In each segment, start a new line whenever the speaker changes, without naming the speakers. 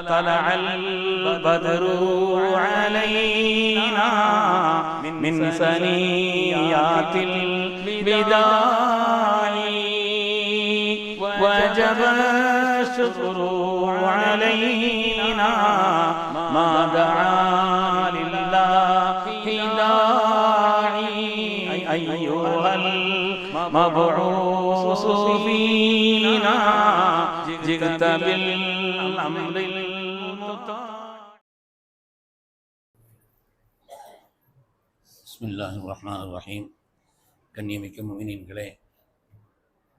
طلع البدر علينا من ثنيات الوداع وجب الشكر علينا ما دعا لله داعي. أيها المبعوث فينا جئت بالأمر
பிஸ்மில்லாஹ் ரஹ்மான் ரஹீம் கண்ணியமிக்க முமினின்களே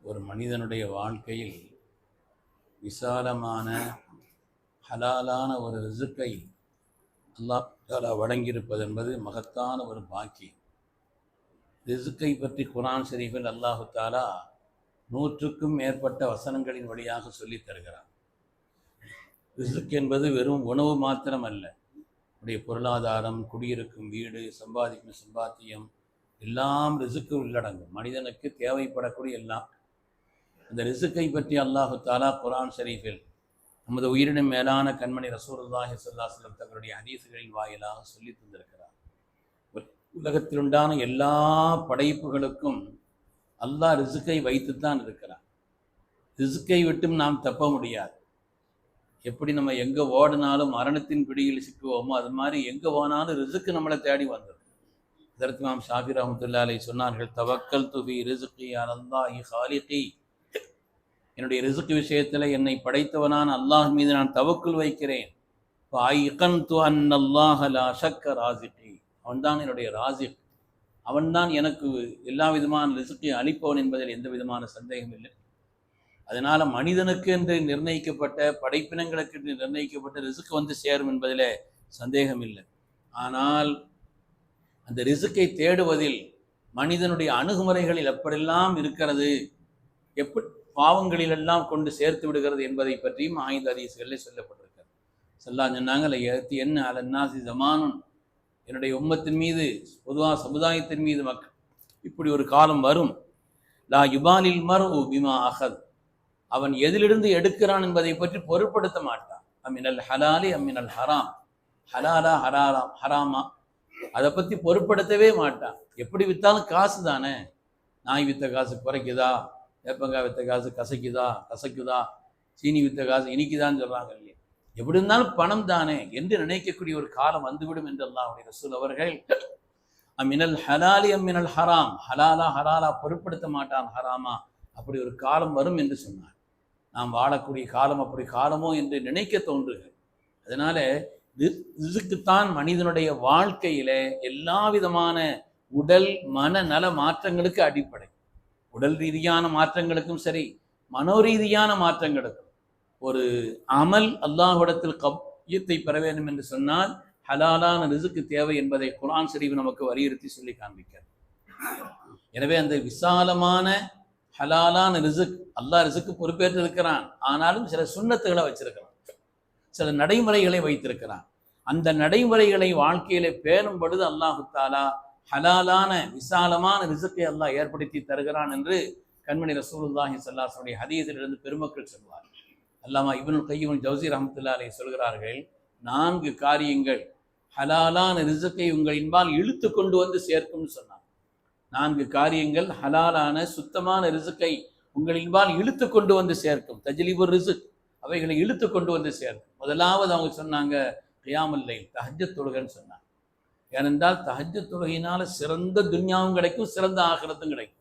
ஒரு மனிதனுடைய வாழ்க்கையில் விசாலமான ஹலாலான ஒரு ரிசுக்கை அல்லாஹ் தாலா வழங்கியிருப்பது என்பது மகத்தான ஒரு பாக்கியம். ரிசுக்கை பற்றி குரான் ஷெரீஃபில் அல்லாஹு தாலா நூற்றுக்கும் மேற்பட்ட வசனங்களின் வழியாக சொல்லித் தருகிறார் ரிசுக் என்பது வெறும் உணவு மாத்திரம் அல்ல உடைய பொருளாதாரம் குடியிருக்கும் வீடு சம்பாதிக்கும் சம்பாத்தியம் எல்லாம் ரிசுக்கு உள்ளடங்கும். மனிதனுக்கு தேவைப்படக்கூடிய எல்லாம். அந்த ரிசுக்கை பற்றி அல்லாஹு தாலா குரான் ஷரீஃபில் நமது உயிரினும் மேலான கண்மணி ரசூலுல்லாஹி ஸல்லல்லாஹு தங்களுடைய ஹதீசுகளின் வாயிலாக சொல்லி தந்திருக்கிறார். உலகத்தில் உண்டான எல்லா படைப்புகளுக்கும் அல்லாஹ் ரிசுக்கை வைத்துத்தான் இருக்கிறார் ரிசுக்கை விட்டும் நாம் தப்ப முடியாது. எப்படி நம்ம எங்கே ஓடினாலும் மரணத்தின் பிடியில் சிக்குவோமோ அது மாதிரி எங்கே போனாலும் ரிசுக்கு நம்மளை தேடி வந்துடும். இதற்கு நாம் ஷாஃபி ரஹமத்துல்லாலை சொன்னார்கள் தவக்கல் துபி ரிசுக்கி அலல்லாஹி ஹாலிகி. என்னுடைய ரிசுக்கு விஷயத்தில் என்னை படைத்தவனான அல்லாஹ் மீது நான் தவக்குள் வைக்கிறேன். ஐகன் து அன் அல்லாஹ் லா ராசிகி. அவன்தான் என்னுடைய ராசிக். அவன்தான் எனக்கு எல்லா விதமான ரிசுக்கையும் அளிப்பவன் என்பதில் எந்த விதமான சந்தேகம் இல்லை. அதனால மனிதனுக்கு என்று நிர்ணயிக்கப்பட்ட படைப்பினங்களுக்கு என்று நிர்ணயிக்கப்பட்ட ரிசுக்கு வந்து சேரும் என்பதில் சந்தேகம் இல்லை ஆனால் அந்த ரிசுக்கை தேடுவதில் மனிதனுடைய அணுகுமுறைகளில் எப்படியெல்லாம் இருக்கிறது எப்படி பாவங்களிலெல்லாம் கொண்டு சேர்த்து விடுகிறது என்பதை பற்றியும் ஆயுத அதிசகளில் சொல்லப்பட்டிருக்கிறது. சொல்லா சொன்னாங்க ஏற்றி என்ன அலன்னாசி ஜமானும் என்னுடைய உம்மத்தின் மீது பொதுவாக சமுதாயத்தின் மீது மக்கள் இப்படி ஒரு காலம் வரும். லா யுபாலில் மர் பிமா அகத் அவன் எதிலிருந்து எடுக்கிறான் என்பதை பற்றி பொருட்படுத்த மாட்டான். அம்மினல் ஹலாலி அம்மினல் ஹராம். ஹலாலா ஹராலாம் ஹராமா. அதை பற்றி பொருட்படுத்தவே மாட்டான். எப்படி விற்றாலும் காசு தானே. நாய் வித்த காசு குறைக்குதா? வேப்பங்காய் வித்த காசு கசைக்குதா? கசைக்குதா? சீனி வித்த காசு இனிக்குதான்னு சொல்கிறாங்க இல்லையா? எப்படி இருந்தாலும் பணம் தானே. என்று நினைக்கக்கூடிய ஒரு காலம் வந்துவிடும் என்று அல்லாஹுடைய ரசூல் அவர்கள் அம்மினல் ஹலாலி அம்மினல் ஹராம். ஹலாலா ஹலாலா பொருட்படுத்த மாட்டான். ஹராமா. அப்படி ஒரு காலம் வரும் என்று சொன்னார் நாம் வாழக்கூடிய காலம் அப்படி காலமோ என்று நினைக்க தோன்றுக அதனால இதுக்குத்தான் மனிதனுடைய வாழ்க்கையில எல்லா விதமான உடல் மன நல மாற்றங்களுக்கு அடிப்படை. உடல் ரீதியான மாற்றங்களுக்கும் சரி மனோரீதியான மாற்றங்களுக்கும். ஒரு அமல் அல்லாஹுடத்தில் கப்யத்தை பெற வேண்டும் என்று சொன்னால் ஹலாலான ரிசுக்கு தேவை என்பதை குரான் சரிவு நமக்கு வலியுறுத்தி சொல்லி காண்பிக்கிறது எனவே அந்த விசாலமான ஹலாலான ரிசுக் அல்லாஹ் ரிசுக்கு பொறுப்பேற்று இருக்கிறான் ஆனாலும் சில சுண்ணத்துகளை வச்சிருக்கிறான். சில நடைமுறைகளை வைத்திருக்கிறான். அந்த நடைமுறைகளை வாழ்க்கையில பேணும் பொழுது அல்லாஹு தாலா ஹலாலான விசாலமான ரிசுக்கை அல்லாஹ் ஏற்படுத்தி தருகிறான் என்று கண்மணி ரசூலுல்லாஹி சல்லாசனுடைய ஹதீஸிலிருந்து பெருமக்கள் சொல்வார் அல்லாமா இவனுல் கையவன் ஜவுசி ரஹமத்துல்லா அலை சொல்கிறார்கள் நான்கு காரியங்கள் ஹலாலான ரிசுக்கை உங்களின்பால் இழுத்து கொண்டு வந்து சேர்க்கும்னு சொன்னான். நான்கு காரியங்கள் ஹலாலான சுத்தமான ரிசுக்கை உங்களின்பால் இழுத்து கொண்டு வந்து சேர்க்கும். தஜ்லிபுர் ரிசுக் அவைகளை இழுத்து கொண்டு வந்து சேர்க்கும். முதலாவது அவங்க சொன்னாங்க கியாமல்லை தஹஜ தொழுகன்னு சொன்னாங்க. ஏனென்றால் தஹஜ தொழுகையினால சிறந்த துன்யாவும் கிடைக்கும் சிறந்த ஆகிரத்தும் கிடைக்கும்.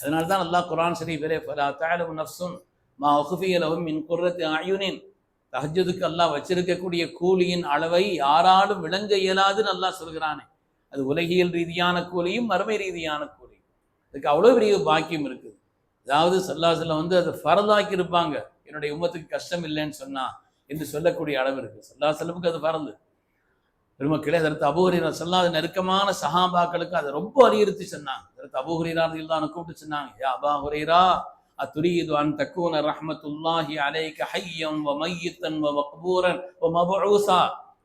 அதனால தான் அல்லாஹ் குரான் ஷரீஃபிலே ஃபலா தஅலமு நஃப்ஸுன் மா உஃபிய லஹும் மின் குர்ரத்தி அயுனின். தஹஜ்ஜுதுக்கு அல்லாஹ் வச்சிருக்கக்கூடிய கூலியின் அளவை யாராலும் விளங்க இயலாதுன்னு அல்லாஹ் சொல்கிறானே. அது உலகியல் ரீதியான கூலியும் மறுமை ரீதியான கூலியும். அதுக்கு அவ்வளோ பெரிய பாக்கியம் இருக்குது. அதாவது சல்லாசில் வந்து அதை ஃபரதாக்கி இருப்பாங்க. என்னுடைய உம்மத்துக்கு கஷ்டம் இல்லைன்னு சொன்னா என்று சொல்லக்கூடிய அளவு இருக்குது சல்லா செல்லமுக்கு அது பறந்து பெருமக்களே அதற்கு சொல்லா அது நெருக்கமான சஹாபாக்களுக்கு அதை ரொம்ப வலியுறுத்தி சொன்னாங்க. அதற்கு அபூஹரீரா தான் கூப்பிட்டு சொன்னாங்க ஏ அபா ஹுரேரா அத்துரீது அன் தக்குவன ரஹமத்துல்லாஹி அலைக ஹையம் வ மையத்தன் வ மக்பூரன் வ மபூசா.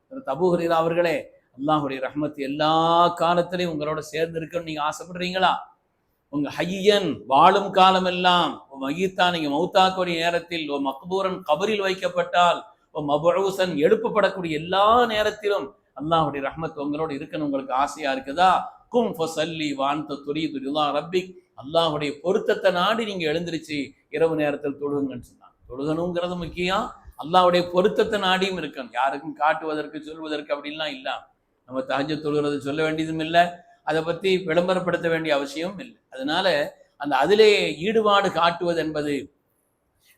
அதற்கு அபூஹரீரா அவர்களே அல்லாஹுடைய ரஹமத் எல்லா காலத்திலையும் உங்களோட சேர்ந்து இருக்கணும்னு நீங்கள் ஆசைப்படுறீங்களா? உங்கள் ஹையன் வாழும் காலம் எல்லாம் மகித்தா நீங்கள் மௌத்தாக்கூடிய நேரத்தில் ஓ மக்பூரன் கபரில் வைக்கப்பட்டால் ஓ மபூசன் எழுப்பப்படக்கூடிய எல்லா நேரத்திலும் அல்லாஹுடைய ரஹமத் உங்களோட இருக்கணும் உங்களுக்கு ஆசையாக இருக்குதா? கும் ஃபசல்லி வான்த துரி துரிதா ரப்பிக். அல்லாஹ்வுடைய பொருத்தத்தை நாடி நீங்கள் எழுந்திருச்சு இரவு நேரத்தில் தொழுகுங்கன்னு சொன்னாங்க. தொழுகணுங்கிறது முக்கியம். அல்லாவுடைய பொருத்தத்தை நாடியும் இருக்கணும். யாருக்கும் காட்டுவதற்கு சொல்வதற்கு அப்படின்லாம் இல்லை. நம்ம தஹஜ தொழுகிறது சொல்ல வேண்டியதும் இல்லை அதை பற்றி விளம்பரப்படுத்த வேண்டிய அவசியமும் இல்லை. அதனால அந்த அதிலே ஈடுபாடு காட்டுவது என்பது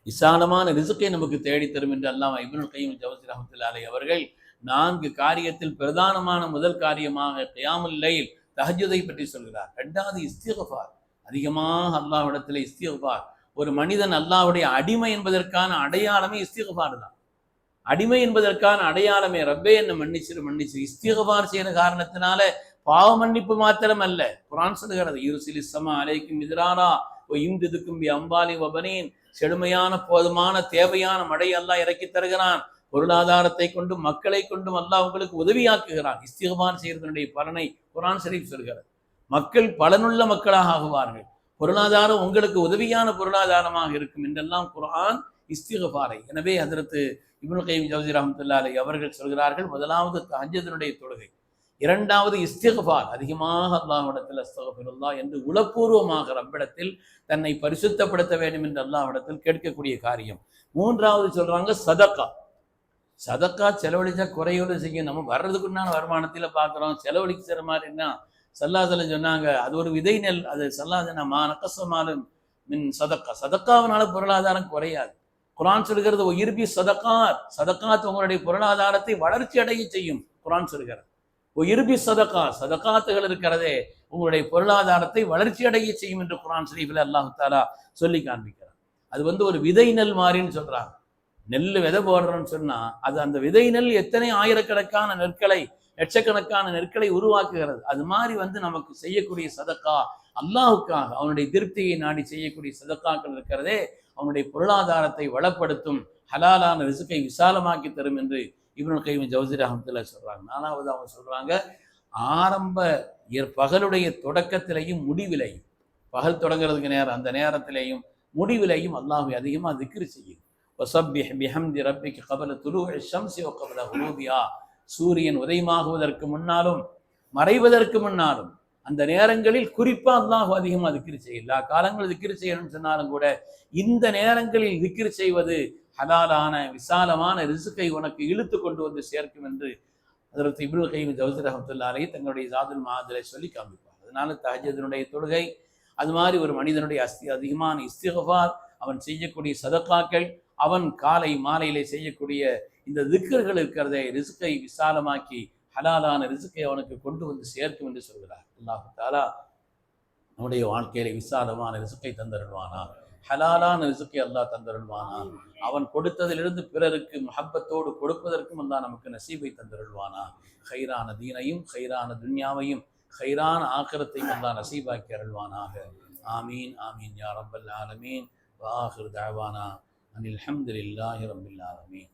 விசாலமான ரிசுக்கை நமக்கு தேடித்தரும் என்று அல்லாஹ் இப்னுல் கையம் ஜவசி ரஹமத்துல்லாலை அவர்கள் நான்கு காரியத்தில் பிரதானமான முதல் காரியமாக கியாமுல் லைல் தஹஜுதை பற்றி சொல்கிறார். ரெண்டாவது இஸ்திகபார் அதிகமாக அல்லாஹ்விடத்தில் இஸ்திகபார் ஒரு மனிதன் அல்லாஹுடைய அடிமை என்பதற்கான அடையாளமே இஸ்திகபார் தான். அடிமை என்பதற்கான அடையாளமே ரப்பே என்ன மன்னிச்சிரு மன்னிச்சிரு. இஸ்திகபார் செய்யற காரணத்தினால பாவ மன்னிப்பு மாத்திரம் அல்ல குரான் சொல்லுகிறது இருசிலி சம அலைக்கும் எதிராரா இந்துதுக்கும் பி அம்பாலி வபனேன் செழுமையான போதுமான தேவையான மழை எல்லாம் இறக்கி தருகிறான். பொருளாதாரத்தை கொண்டும் மக்களை கொண்டும் அல்லாஹ் உங்களுக்கு உதவியாக்குகிறான். இஸ்திகபான் செய்கிறதனுடைய பலனை குரான் ஷரீப் சொல்கிறது மக்கள் பலனுள்ள மக்களாக ஆகுவார்கள். பொருளாதாரம் உங்களுக்கு உதவியான பொருளாதாரமாக இருக்கும் என்றெல்லாம் குரான் இஸ்திகபாரை எனவே அதற்கு இப்னு கைம் ஜவுதி ரஹமத்துல்லா அவர்கள் சொல்கிறார்கள் முதலாவது தஹஜத்தினுடைய தொழுகை. இரண்டாவது இஸ்திகபார் அதிகமாக அல்லாஹ்விடத்தில் அஸ்தகபிருல்லா என்று உளப்பூர்வமாக ரப்பிடத்தில் தன்னை பரிசுத்தப்படுத்த வேண்டும் என்று அல்லாஹ்விடத்தில் கேட்கக்கூடிய காரியம். மூன்றாவது சொல்றாங்க சதக்கா. சதக்கா செலவழிச்சா குறையோடு செய்யும். நம்ம வர்றதுக்குண்டான வருமானத்தில் பார்க்குறோம் செலவழிக்கிற மாதிரின்னா சல்லாசலம் சொன்னாங்க அது ஒரு விதை நெல் அது சல்லாசனா மா நக்கசமாலும் மின் சதக்கா. சதக்காவினால பொருளாதாரம் குறையாது. குரான் சொல்கிறது இருபி சதக்கார் சதக்காத் உங்களுடைய பொருளாதாரத்தை வளர்ச்சி அடைய செய்யும் குரான் சொல்கிறது இருபி சதக்கா சதக்காத்துகள் இருக்கிறதே உங்களுடைய பொருளாதாரத்தை வளர்ச்சி அடைய செய்யும் என்று குரான் ஷரீஃபில் அல்லாஹு தாலா சொல்லி காண்பிக்கிறார். அது வந்து ஒரு விதை நெல் மாதிரின்னு சொல்றாங்க. நெல் விதை போடுறோம்னு சொன்னா அது அந்த விதை நெல் எத்தனை ஆயிரக்கணக்கான நெற்களை லட்சக்கணக்கான நெற்களை உருவாக்குகிறது. அது மாதிரி வந்து நமக்கு செய்யக்கூடிய சதக்கா அல்லாஹுக்காக அவனுடைய திருப்தியை நாடி செய்யக்கூடிய சதக்காக்கள் இருக்கிறதே அவனுடைய பொருளாதாரத்தை வளப்படுத்தும் ஹலாலான ரிசுக்கை விசாலமாக்கி தரும் என்று இப்னு கைம் ஜவுசி ரஹமத்துல சொல்றாங்க. நாலாவது அவங்க சொல்றாங்க ஆரம்ப பகலுடைய தொடக்கத்திலையும் முடிவிலையும் பகல் தொடங்குறதுக்கு நேரம் அந்த நேரத்திலையும் முடிவிலையும் அல்லாஹை அதிகமாக திக்ரு செய்யும். வசப்பிஹ் பிஹம்தி ரப்பிக்கு கபல துருவல் ஷம்சி கபல ஹுரூபியா சூரியன் உதயமாகுவதற்கு முன்னாலும் மறைவதற்கு முன்னாலும் அந்த நேரங்களில் குறிப்பாக அல்லாஹ் அதிகமாக திக்ரு செய்யும். எல்லா காலங்களும் திக்ரு செய்யணும்னு சொன்னாலும் கூட இந்த நேரங்களில் திக்ரு செய்வது ஹலாலான விசாலமான ரிசுக்கை உனக்கு இழுத்து கொண்டு வந்து சேர்க்கும் என்று அதற்கு இப்ரு கைம் ஜவுசி ரஹமத்துல்லாலே தங்களுடைய ஜாதுல் மாதிரை சொல்லி காமிப்பார். அதனால தஹஜதனுடைய தொழுகை அது மாதிரி ஒரு மனிதனுடைய அஸ்தி அதிகமான இஸ்திகபார் அவன் செய்யக்கூடிய சதக்காக்கள் அவன் காலை மாலையிலே செய்யக்கூடிய இந்த திக்கர்கள் இருக்கிறதே ரிசுக்கை விசாலமாக்கி ஹலாலான ரிசுக்கை அவனுக்கு கொண்டு வந்து சேர்க்கும் என்று சொல்கிறார். அல்லாஹு தாலா நம்முடைய வாழ்க்கையில விசாலமான ரிசுக்கை தந்தருள்வானா? ஹலாலான ரிசுக்கை அல்லாஹ் தந்தருள்வானா? அவன் கொடுத்ததிலிருந்து பிறருக்கு மஹப்பத்தோடு கொடுப்பதற்கும் அல்லாஹ் நமக்கு நசீபை தந்தருள்வானா? ஹைரான தீனையும் ஹைரான துன்யாவையும் ஹைரான ஆக்கிரத்தையும் அல்லாஹ் நசீபாக்கி அருள்வானாக. ஆமீன் ஆமீன் யா ரப்பல் ஆலமீன். வாஹிர் தாவானா அனில் அல்ஹம்துலில்லாஹி ரப்பில் ஆலமீன்.